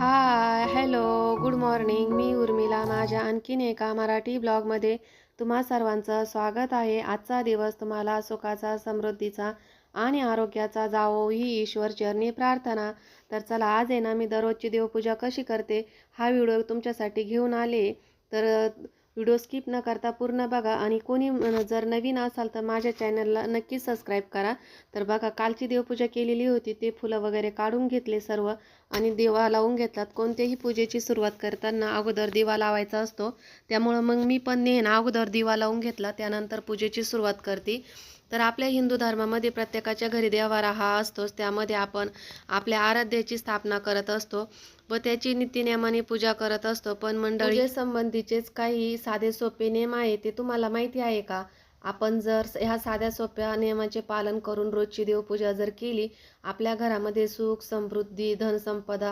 हाय hello good morning मी उर्मिला. माझ्या आणखीन एका मराठी ब्लॉगमध्ये तुम्हा सर्वांचं स्वागत आहे. आजचा दिवस तुम्हाला सुखाचा समृद्धीचा आणि आरोग्याचा जावो ही ईश्वर चरणी प्रार्थना. तर चला आज आहे ना मी दररोजची देवपूजा कशी करते हा व्हिडिओ तुमच्यासाठी घेऊन आले. तर व्हिडिओ स्किप न करता पूर्ण बघा आणि कोणी जर नवीन असाल तर माझ्या चॅनलला नक्की सबस्क्राईब करा. तर बघा कालची देवपूजा केलेली होती. ते फुलं वगैरे काढून घेतले सर्व आणि देवा लावून घेतलात. कोणत्याही पूजेची सुरुवात करताना अगोदर दिवा लावायचा असतो. त्यामुळं मग मी पण नेहन अगोदर दिवा लावून घेतला. त्यानंतर पूजेची सुरुवात करते. तर आपल्या हिंदू धर्मामध्ये प्रत्येकाच्या घरी देवारा हा असतोच. त्यामध्ये आपण आपल्या आराध्याची स्थापना करत असतो व त्याची नित्यनियमाने पूजा करत असतो. पण मंडळी संबंधीचेच काही साधे सोपे नियम आहे ते तुम्हाला माहिती आहे का? आपण जर ह्या साध्या सोप्या नियमाचे पालन करून रोजची देवपूजा जर केली आपल्या घरामध्ये सुख समृद्धी धनसंपदा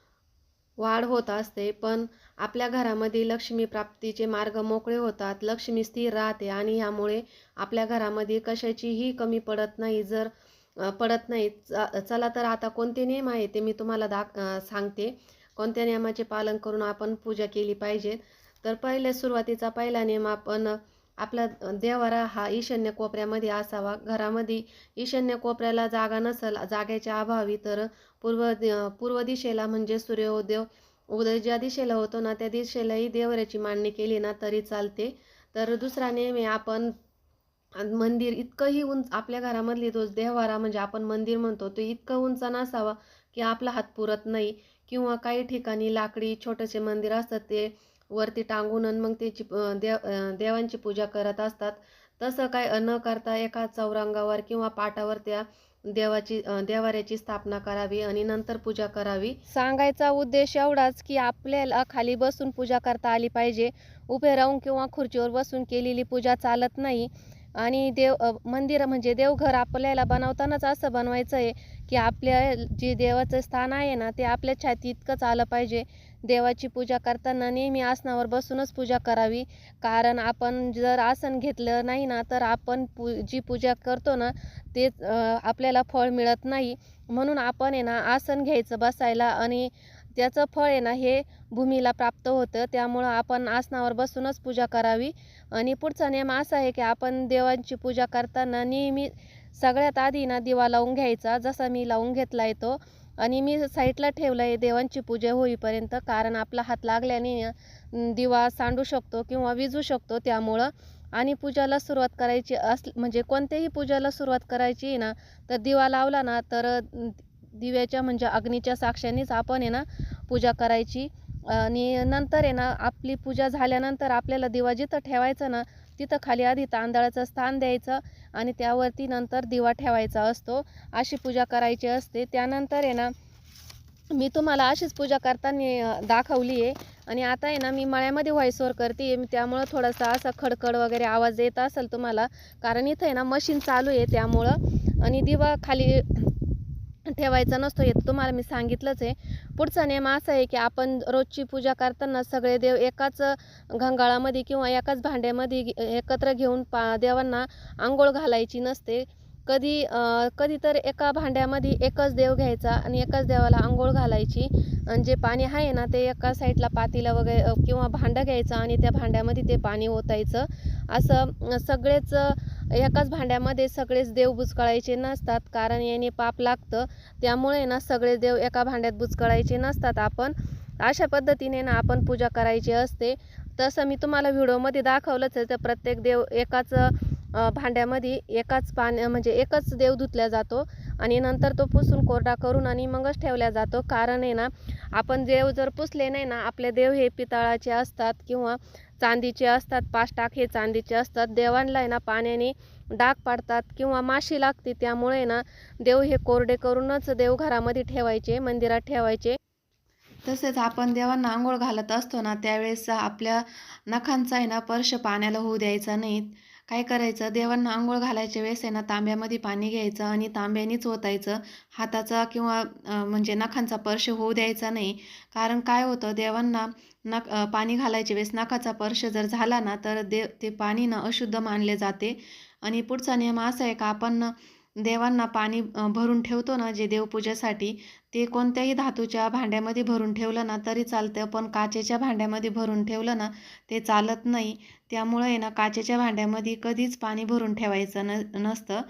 वाढ होत असते. पण आपल्या घरामध्ये लक्ष्मी प्राप्तीचे मार्ग मोकळे होतात. लक्ष्मी स्थिर राहते आणि यामुळे आपल्या घरामध्ये कशाचीही कमी पडत नाही. जर पडत नाही चला तर आता कोणते नियम आहे ते मी तुम्हाला दाख सांगते. कोणत्या नियमाचे पालन करून आपण पूजा केली पाहिजे तर पहिले सुरुवातीचा पहिला नियम आपण आपला देवारा हा ईशान्य कोपऱ्यामध्ये असावा. घरामध्ये ईशान्य कोपऱ्याला जागा नसेल जागेच्या अभावी तर पूर्व दि- पूर्व दिशेला म्हणजे सूर्योदय उदय ज्या दिशेला होतो ना त्या दिशेलाही देवऱ्याची मांडणी केली ना तरी चालते. तर दुसरा नेहमी आपण मंदिर इतकंही उंच आपल्या घरामधली तो देवारा म्हणजे आपण मंदिर म्हणतो तो इतकं उंच नसावा की आपला हात पुरत नाही. किंवा काही ठिकाणी लाकडी छोटेसे मंदिर असतात ते वरती टांगून आणि मग त्याची देव देवांची पूजा करत असतात. तसं काय न करता एका चौरंगावर किंवा पाटावर त्या देवाची देवाऱ्याची स्थापना करावी आणि नंतर पूजा करावी. सांगायचा उद्देश एवढाच की आपल्याला खाली बसून पूजा करता आली पाहिजे. उभे राहून किंवा खुर्चीवर बसून केलेली पूजा चालत नाही. आणि देव मंदिर म्हणजे देवघर आपल्याला बनवतानाच असं बनवायचं आहे की आपल्या जे देवाचं स्थान आहे ना ते आपल्या छाती इतकंच आलं पाहिजे. देवाची पूजा करताना नेहमी आसनावर बसूनच पूजा करावी. कारण आपण जर आसन घेतलं नाही ना तर आपण पू जी पूजा करतो ना ते आपल्याला फळ मिळत नाही. म्हणून आपण आहे ना आसन घ्यायचं बसायला आणि त्याचं फळ आहे ना हे भूमीला प्राप्त होतं. त्यामुळं आपण आसनावर बसूनच पूजा करावी. आणि पुढचा नियम असा आहे की आपण देवांची पूजा करताना नेहमी सगळ्यात आधी ना दिवा लावून घ्यायचा. जसा मी लावून घेतला आहे तो. आणि मी साईडला ठेवलं आहे देवांची पूजा होईपर्यंत. कारण आपला हात लागल्याने दिवा सांडू शकतो किंवा विजू शकतो त्यामुळं. आणि पूजाला सुरुवात करायची अस म्हणजे कोणत्याही पूजाला सुरुवात करायची आहे ना तर दिवा लावला ना तर दिव्याच्या म्हणजे अग्नीच्या साक्षानेच आपण आहे ना पूजा करायची. आणि नंतर आहे ना आपली पूजा झाल्यानंतर आपल्याला दिवा जिथं ठेवायचा ना तिथं खाली आधी तांदळाचं स्थान द्यायचं आणि त्यावरती नंतर दिवा ठेवायचा असतो. अशी पूजा करायची असते. त्यानंतर आहे ना मी तुम्हाला अशीच पूजा करताना दाखवली आहे. आणि आता आहे ना मी मळ्यामध्ये व्हॉइसवर करते. त्यामुळं थोडासा असा खडखड वगैरे आवाज येत असेल तुम्हाला. कारण इथं आहे ना मशीन चालू आहे त्यामुळं. आणि दिवा खाली ठेवायचा नसतो हे तुम्हाला मी सांगितलंच आहे. पुढचा नियम असा आहे की आपण रोजची पूजा करताना सगळे देव एकाच घंगाळामध्ये किंवा एकाच भांड्यामध्ये घे- एकत्र घेऊन पा देवांना आंघोळ घालायची नसते. कधी कधी तर एका भांड्यामध्ये एकच देव घ्यायचा आणि एकाच देवाला आंघोळ घालायची. आणि जे पाणी आहे ना ते एका साईडला पातीला वगैरे किंवा भांडं घ्यायचं आणि त्या भांड्यामध्ये ते पाणी ओतायचं. असं सगळेच एकाच भांड्यामध्ये सगळेच देव बुचकळायचे नसतात कारण याने पाप लागतं. त्यामुळे ना सगळे देव एका भांड्यात बुचकळायचे नसतात. आपण अशा पद्धतीने ना आपण पूजा करायची असते. तसं मी तुम्हाला व्हिडिओमध्ये दाखवलंच आहे तर प्रत्येक देव एकाच भांड्यामध्ये एकाच पाणी म्हणजे एकच देव धुतला जातो आणि नंतर तो पुसून कोरडा करून आणि मगच ठेवला जातो. कारण आहे ना आपण देव जर पुसले नाही ना आपले देव हे पितळाचे असतात किंवा चांदीचे असतात पाच टाक हे चांदीचे असतात. देवांना आहे ना पाण्याने डाग पाडतात किंवा माशी लागते त्यामुळे ना देव हे कोरडे करूनच देवघरामध्ये ठेवायचे मंदिरात ठेवायचे. तसेच आपण देवांना आंघोळ घालत असतो ना त्यावेळेस आपल्या नखांचा आहे ना स्पर्श पाण्याला होऊ द्यायचा नाहीत. काय करायचं? देवांना आंघोळ घालायच्या वेळेस आहे ना तांब्यामध्ये पाणी घ्यायचं आणि तांब्यानेच ओतायचं. हाताचा किंवा म्हणजे नखांचा स्पर्श होऊ द्यायचा नाही. कारण काय होतं? देवांना नख पाणी घालायच्या वेळेस नखाचा स्पर्श जर झाला ना तर देव ते पाणी ना अशुद्ध मानले जाते. आणि पुढचा नियम असा आहे का? आपण देवांना पाणी भरून ठेवतो ना जे देवपूजेसाठी ते कोणत्याही धातूच्या भांड्यामध्ये भरून ठेवलं ना तरी चालतं. पण काचेच्या भांड्यामध्ये भरून ठेवलं ना ते चालत नाही. त्यामुळे आहे ना काचेच्या भांड्यामध्ये कधीच पाणी भरून ठेवायचं न नसतं.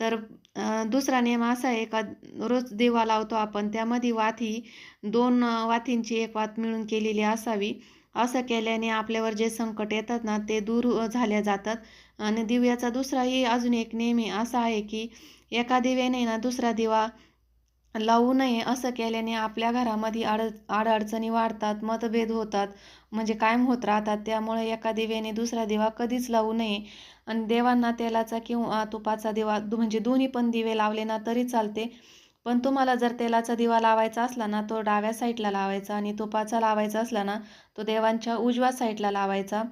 तर दुसरा नियम असा आहे का रोज दिवा लावतो आपण. त्यामध्ये वाती दोन वातींची एक वात मिळून केलेली असावी. असं केल्याने आपल्यावर जे संकट येतात ना ते दूर झाल्या जातात. आणि दिव्याचा दुसराही अजून एक नेहमी असा आहे की एका दिव्याने ना दुसरा दिवा लावू नये असं केल्याने आपल्या घरामध्ये अड अडअडचणी वाढतात मतभेद होतात म्हणजे कायम होत राहतात. त्यामुळे एका दिव्याने दुसरा दिवा कधीच लावू नये. आणि देवांना तेलाचा किंवा तुपाचा दिवा दु- म्हणजे दोन्ही पण दिवे लावले ना तरी चालते. पण तुम्हाला जर तेलाचा दिवा लावायचा असला ना तो डाव्या साईडला लावायचा आणि तुपाचा लावायचा असला ना तो देवांच्या उजव्या साईडला लावायचा.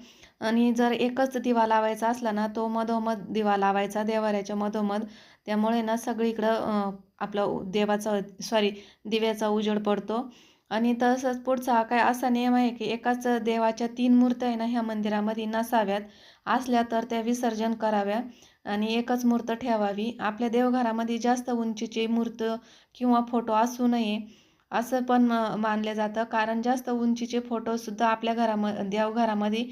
आणि जर एकच दिवा लावायचा असला ना तो मधोमध दिवा लावायचा देवाऱ्याच्या मधोमध. त्यामुळे ना सगळीकडं आपलं उ- देवाचा सॉरी दिव्याचा उजेड पडतो. आणि तसंच पुढचा काय असा नियम आहे की एकाच देवाच्या तीन मूर्त्या आहे ना ह्या मंदिरामध्ये नसाव्यात. असल्या तर त्या विसर्जन कराव्या आणि एकच मूर्त ठेवावी. आपल्या देवघरामध्ये जास्त उंचीची मूर्त किंवा फोटो असू नये असं पण अं, मानलं जातं. कारण जास्त उंचीचे फोटोसुद्धा आपल्या घराम देवघरामध्ये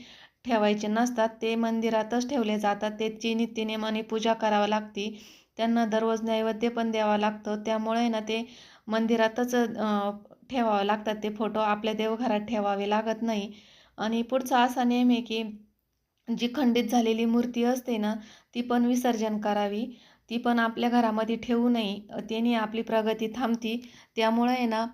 ठेवायचे नसतात. ते मंदिरातच ठेवले जातात. त्याची नित्यनेमाने पूजा करावी लागते. त्यांना दररोज नैवेद्य पण द्यावा लागतं. त्यामुळे ना ते मंदिरातच ठेवावं लागतात. ते फोटो आपल्या देवघरात ठेवावे लागत नाही. आणि पुढचा असा नेम आहे की जी खंडित झालेली मूर्ती असते ना ती पण विसर्जन करावी. ती पण आपल्या घरामध्ये ठेवू नये. त्याने आपली प्रगती थांबती. त्यामुळे आहे ना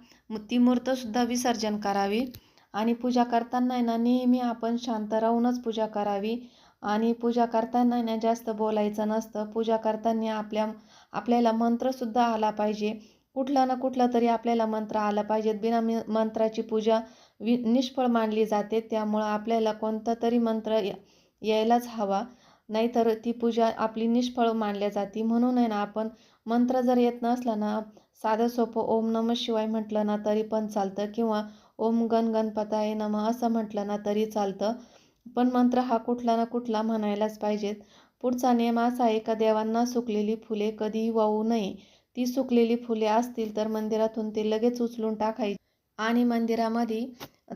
ती मूर्तसुद्धा विसर्जन करावी. आणि पूजा करताना आहे ना नेहमी आपण शांत राहूनच पूजा करावी. आणि पूजा करताना आहे ना जास्त बोलायचं नसतं. पूजा करताना आपल्या आपल्याला मंत्रसुद्धा आला पाहिजे. कुठला ना कुठला तरी आपल्याला मंत्र आला पाहिजे. बिना मंत्राची पूजा वि निष्फळ मानली जाते. त्यामुळं आपल्याला कोणता तरी मंत्र या- यायलाच हवा. नाहीतर ती पूजा आपली निष्फळ मानल्या जाते. म्हणून आहे ना आपण मंत्र जर येत नसला ना साधं सोपं ओम नम शिवाय म्हटलं ना तरी पण चालतं. किंवा ओम गण गणपताय नम असं म्हटलं ना तरी चालतं. पण मंत्र हा कुठला ना कुठला म्हणायलाच पाहिजेत. पुढचा नियम असा आहे का देवांना सुकलेली फुले कधीही वाहू नये. ती सुकलेली फुले असतील तर मंदिरातून ते लगेच उचलून टाकायची. आणि मंदिरामध्ये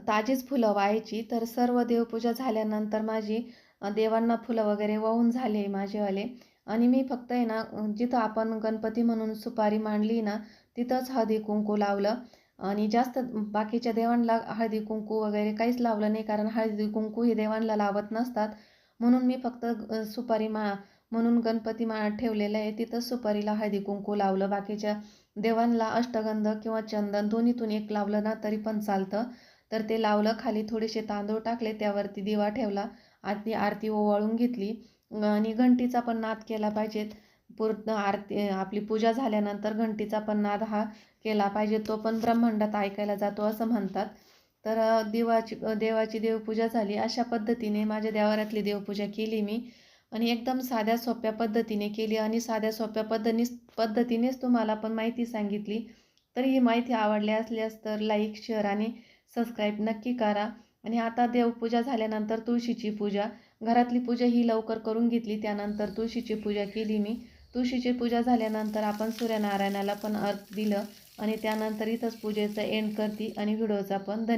ताजीच फुलं व्हायची. तर सर्व देवपूजा झाल्यानंतर माझी देवांना फुलं वगैरे वाहून झाले माझेवाले. आणि मी फक्त आहे ना जिथं आपण गणपती म्हणून सुपारी मांडली ना तिथंच हळदी कुंकू लावलं. आणि जास्त बाकीच्या देवांना हळदी कुंकू वगैरे काहीच लावलं नाही कारण हळदी कुंकू हे देवांना लावत नसतात. म्हणून मी फक्त सुपारी मा म्हणून गणपती मा ठेवलेलं आहे तिथंच सुपारीला हळदी कुंकू लावलं. बाकीच्या देवांना अष्टगंध किंवा चंदन दोन्हीतून एक लावलं ना तरी पण चालतं. तर ते लावलं खाली थोडेसे तांदूळ टाकले त्यावरती दिवा ठेवला. आधी आरती ओवाळून घेतली. आणि घंटीचा पण नाद केला पाहिजेत. पूर्ण आरती आपली पूजा झाल्यानंतर घंटीचा पण नाद हा केला पाहिजे. तो पण ब्रह्मांडात ऐकायला जातो असं म्हणतात. तर देवाची देवाची देवपूजा झाली. अशा पद्धतीने माझ्या देवाऱ्यातली देवपूजा केली मी. आणि एकदम साध्या सोप्या पद्धतीने केली. आणि साध्या सोप्या पद्धतीने पद्धतीनेच तुम्हाला पण माहिती सांगितली. तर ही माहिती आवडली असल्यास तर लाईक शेअर आणि सबस्क्राईब नक्की करा. आणि आता देवपूजा झाल्यानंतर तुळशीची पूजा. घरातली पूजा ही लवकर करून घेतली. त्यानंतर तुळशीची पूजा केली मी. तुळशीची पूजा झाल्यानंतर आपण सूर्यनारायणाला पण अर्थ दिलं आणि त्यानंतर इथंच पूजेचा एंड करते आणि व्हिडिओचा पण धन्य